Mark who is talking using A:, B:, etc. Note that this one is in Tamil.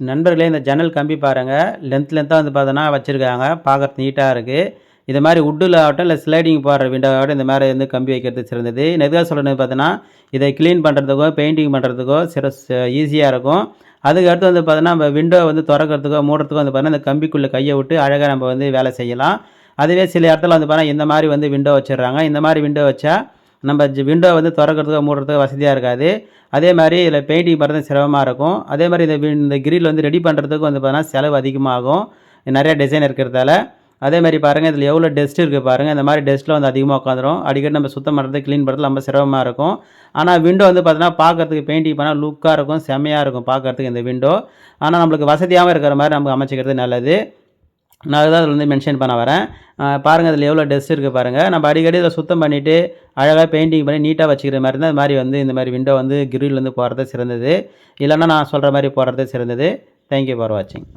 A: நண்பர்களே இந்த ஜன்னல் கம்பி பாருங்கள் லென்த் லென்த்தாக வந்து பார்த்தோன்னா வச்சுருக்காங்க. பார்க்கறது நீட்டாக இருக்குது இது மாதிரி உட்டில் ஆகட்டும் இல்லை ஸ்லைடிங் போடுற விண்டோவாகட்டும் இந்த மாதிரி வந்து கம்பி வைக்கிறது சிறந்தது. எதுக்காக சொல்லணும்னு பார்த்தோன்னா இதை க்ளீன் பண்ணுறதுக்கோ பெயிண்டிங் பண்ணுறதுக்கோ சிற ஈஸியாக இருக்கும். அதுக்கு அடுத்து வந்து பார்த்தோன்னா நம்ம விண்டோ வந்து திறக்கிறதுக்கோ மூடுறதுக்கோ வந்து பார்த்தோன்னா இந்த கம்பிக்குள்ளே கையை விட்டு அழகாக நம்ம வந்து வேலை செய்யலாம். அதுவே சில இடத்துல வந்து பார்த்தா இந்த மாதிரி வந்து விண்டோ வச்சிடுறாங்க. இந்த மாதிரி விண்டோ வச்சா நம்ம விண்டோ வந்து திறக்கிறதுக்கோ மூடுறதுக்கோ வசதியாக இருக்காது. அதே மாதிரி இதில் பெயிண்டிங் பண்ணுறது சிரமமாக இருக்கும். அதே மாதிரி இந்த வி- இந்த கிரில் வந்து ரெடி பண்ணுறதுக்கு வந்து பார்த்தீங்கன்னா செலவு அதிகமாகும். நிறைய டிசைன் இருக்கிறதால. அதே மாதிரி பாருங்கள் இதில் எவ்வளோ டஸ்ட் இருக்குது பாருங்கள் இந்த மாதிரி டஸ்ட்டில் வந்து அதிகமாக உட்காந்துரும். அடிக்கடி நம்ம சுத்தம் பண்ணுறது க்ளீன் பண்ணுறது ரொம்ப சிரமமாக இருக்கும். ஆனால் விண்டோ வந்து பார்த்தீங்கன்னா பார்க்கறதுக்கு பெயிண்டிங் பண்ணால் லுக்காக இருக்கும் செம்மையாக இருக்கும் பார்க்கறதுக்கு இந்த விண்டோ ஆனால் நம்மளுக்கு வசதியாகவும் இருக்கிற மாதிரி நம்ம அமைச்சிக்கிறது நல்லது. நான் அதுதான் அதில் வந்து மென்ஷன் பண்ண வரேன். பாருங்கள் அதில் எவ்வளோ டஸ்ட் இருக்குது பாருங்கள் நம்ம அடிக்கடி இதை சுத்தம் பண்ணிவிட்டு அழகாக பெயிண்டிங் பண்ணி நீட்டாக வச்சுக்கிற மாதிரி இருந்தால் இது மாதிரி வந்து இந்த மாதிரி விண்டோ வந்து கிரில் வந்து போடுறது சிறந்தது. இல்லைன்னா நான் சொல்கிற மாதிரி போடுறது சிறந்தது. தேங்க்யூ ஃபார் வாட்சிங்